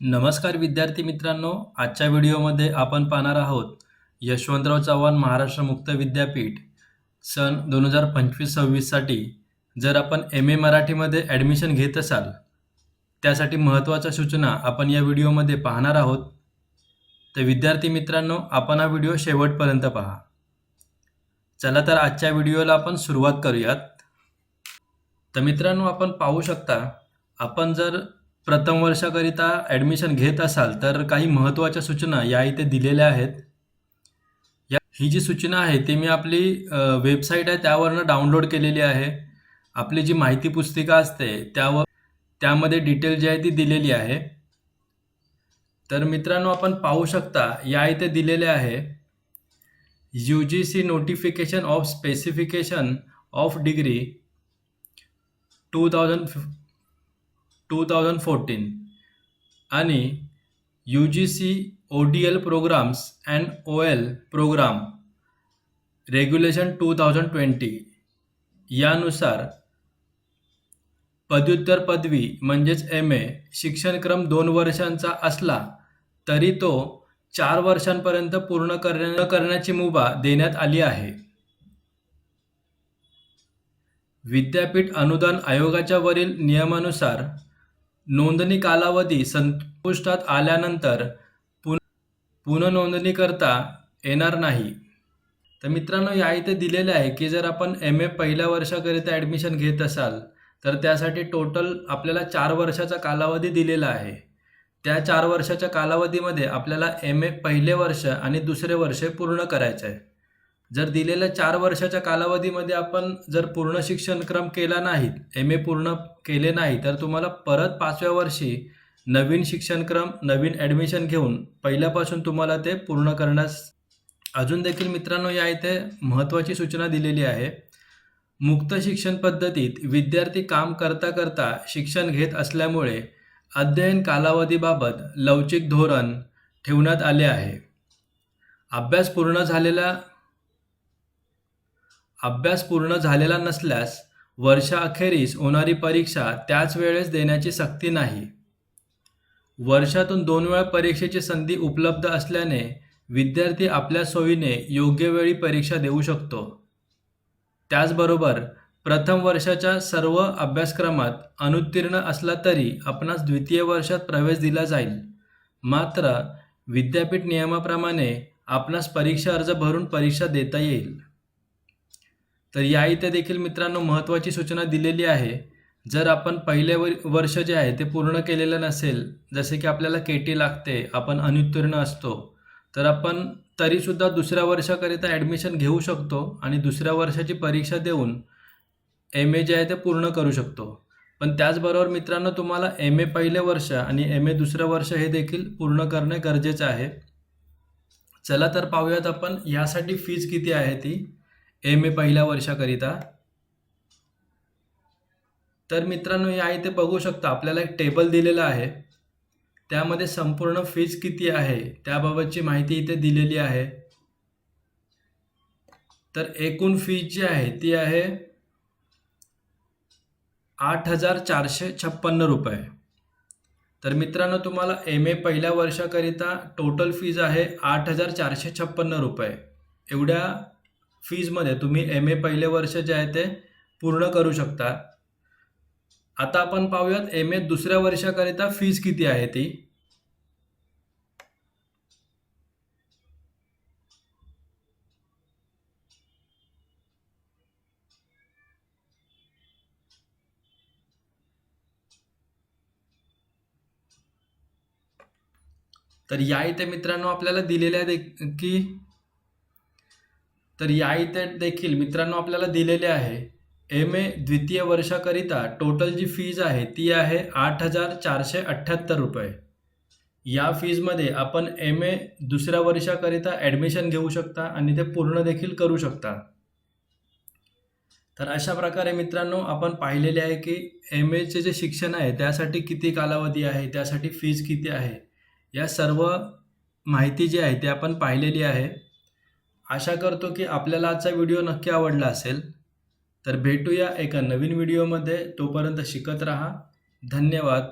नमस्कार विद्यार्थी मित्रांनो आजच्या व्हिडिओमध्ये आपण पाहणार आहोत यशवंतराव चव्हाण महाराष्ट्र मुक्त विद्यापीठ सन दोन हजार पंचवीस सव्वीससाठी जर आपण एम ए मराठीमध्ये ॲडमिशन घेत असाल त्यासाठी महत्त्वाच्या सूचना आपण या व्हिडिओमध्ये पाहणार आहोत. तर विद्यार्थी मित्रांनो आपण हा व्हिडिओ शेवटपर्यंत पहा. चला तर आजच्या व्हिडिओला आपण सुरुवात करूयात. तर मित्रांनो आपण पाहू शकता आपण जर प्रथम वर्षाकरिता ॲडमिशन घेत असाल तर काही महत्त्वाच्या सूचना या इथे दिलेल्या आहेत. या ही जी सूचना आहे ती मी आपली वेबसाईट आहे त्यावरनं डाउनलोड केलेली आहे. आपली जी माहिती पुस्तिका असते त्यावर त्यामध्ये डिटेल जी आहे ती दिलेली आहे. तर मित्रांनो आपण पाहू शकता या इथे दिलेले आहे U G C notification of specification of degree two thousand two thousand fourteen आणि U G C O D L programs and O L program regulation two thousand twenty यानुसार पदव्युत्तर पदवी म्हणजेच एम ए शिक्षणक्रम दोन वर्षांचा असला तरी तो चार वर्षांपर्यंत पूर्ण करण्या करण्याची मुभा देण्यात आली आहे. विद्यापीठ अनुदान आयोगाच्या वरील नियमानुसार नोंदणी कालावधी संपुष्टात आल्यानंतर पुन नोंदणी करता येणार नाही. तर मित्रांनो या इथे दिलेले आहे की जर आपण एम ए पहिल्या वर्षाकरिता ॲडमिशन घेत असाल तर त्यासाठी टोटल आपल्याला चार वर्षाचा कालावधी दिलेला आहे. त्या चार वर्षाच्या कालावधीमध्ये आपल्याला एम ए पहिले वर्ष आणि दुसरे वर्ष पूर्ण करायचं आहे. जर दिलेल्या चार वर्षाच्या कालावधीमध्ये आपण जर पूर्ण शिक्षणक्रम केला नाहीत एम ए पूर्ण केले नाही तर तुम्हाला परत पाचव्या वर्षी नवीन शिक्षणक्रम नवीन ॲडमिशन घेऊन पहिल्यापासून तुम्हाला ते पूर्ण करण्यास अजून देखील मित्रांनो या इथे महत्त्वाची सूचना दिलेली आहे. मुक्त शिक्षण पद्धतीत विद्यार्थी काम करता करता शिक्षण घेत असल्यामुळे अध्ययन कालावधीबाबत लवचिक धोरण ठेवण्यात आले आहे. अभ्यास पूर्ण झालेला अभ्यास पूर्ण झालेला नसल्यास वर्षाअखेरीस होणारी परीक्षा त्याच वेळेस देण्याची सक्ती नाही. वर्षातून दोन वेळा परीक्षेची संधी उपलब्ध असल्याने विद्यार्थी आपल्या सोयीने योग्य वेळी परीक्षा देऊ शकतो. त्याचबरोबर प्रथम वर्षाच्या सर्व अभ्यासक्रमात अनुत्तीर्ण असला तरी आपणास द्वितीय वर्षात प्रवेश दिला जाईल. मात्र विद्यापीठ नियमाप्रमाणे आपणास परीक्षा अर्ज भरून परीक्षा देता येईल. तर या इथे देखील मित्रांनो महत्त्वाची सूचना दिलेली आहे. जर आपण पहिले वर्ष जे आहे ते पूर्ण केलेलं नसेल जसे की आपल्याला के टी लागते आपण अनुत्तीर्ण असतो तर आपण तरीसुद्धा दुसऱ्या वर्षाकरिता ॲडमिशन घेऊ शकतो आणि दुसऱ्या वर्षाची परीक्षा देऊन एम ए जे आहे ते पूर्ण करू शकतो. पण त्याचबरोबर मित्रांनो तुम्हाला एम ए पहिले वर्ष आणि एम ए दुसरं वर्ष हे देखील पूर्ण करणे गरजेचं आहे. चला तर पाहूयात आपण यासाठी फीज किती आहे ती. एम ए पहिल्या वर्षाकरिता. तर मित्रांनो या इथे बघू शकता आपल्याला एक टेबल दिलेला आहे. त्यामध्ये संपूर्ण फीज किती आहे त्याबाबतची माहिती इथे दिलेली आहे. तर एकूण फीज जी आहे ती आहे आठ हजार चारशे छप्पन्न रुपये. तर मित्रांनो तुम्हाला एम ए पहिल्या वर्षाकरिता टोटल फीज आहे आठ हजार चारशे छप्पन्न रुपये. एवढ्या फीजमध्ये तुम्ही एम ए पहिले वर्ष जे आहे ते पूर्ण करू शकता. आता आपण पाहूयात एम ए दुसऱ्या वर्षाकरिता फीज किती आहे ती? तर या इथे मित्रांनो आपल्याला दिलेल्या दे की तर या इथे देखील मित्रांनो आपल्याला दिलेले आहे. एम ए द्वितीय वर्षाकरिता टोटल जी फीज आहे ती आहे आठ हजार चारशे अठ्ठ्याहत्तर रुपये. या फीजमध्ये आपण एम ए दुसऱ्या वर्षाकरिता ॲडमिशन घेऊ शकता आणि ते पूर्ण देखील करू शकता. तर अशा प्रकारे मित्रांनो आपण पाहिलेले आहे की एम एचे जे शिक्षण आहे त्यासाठी किती कालावधी आहे त्यासाठी फीज किती आहे या सर्व माहिती जी आहे ती आपण पाहिलेली आहे. आशा करतो की आपल्याला आजचा व्हिडिओ नक्की आवडला असेल. तर भेटूया एका नवीन व्हिडिओमध्ये. तोपर्यंत शिकत राहा. धन्यवाद.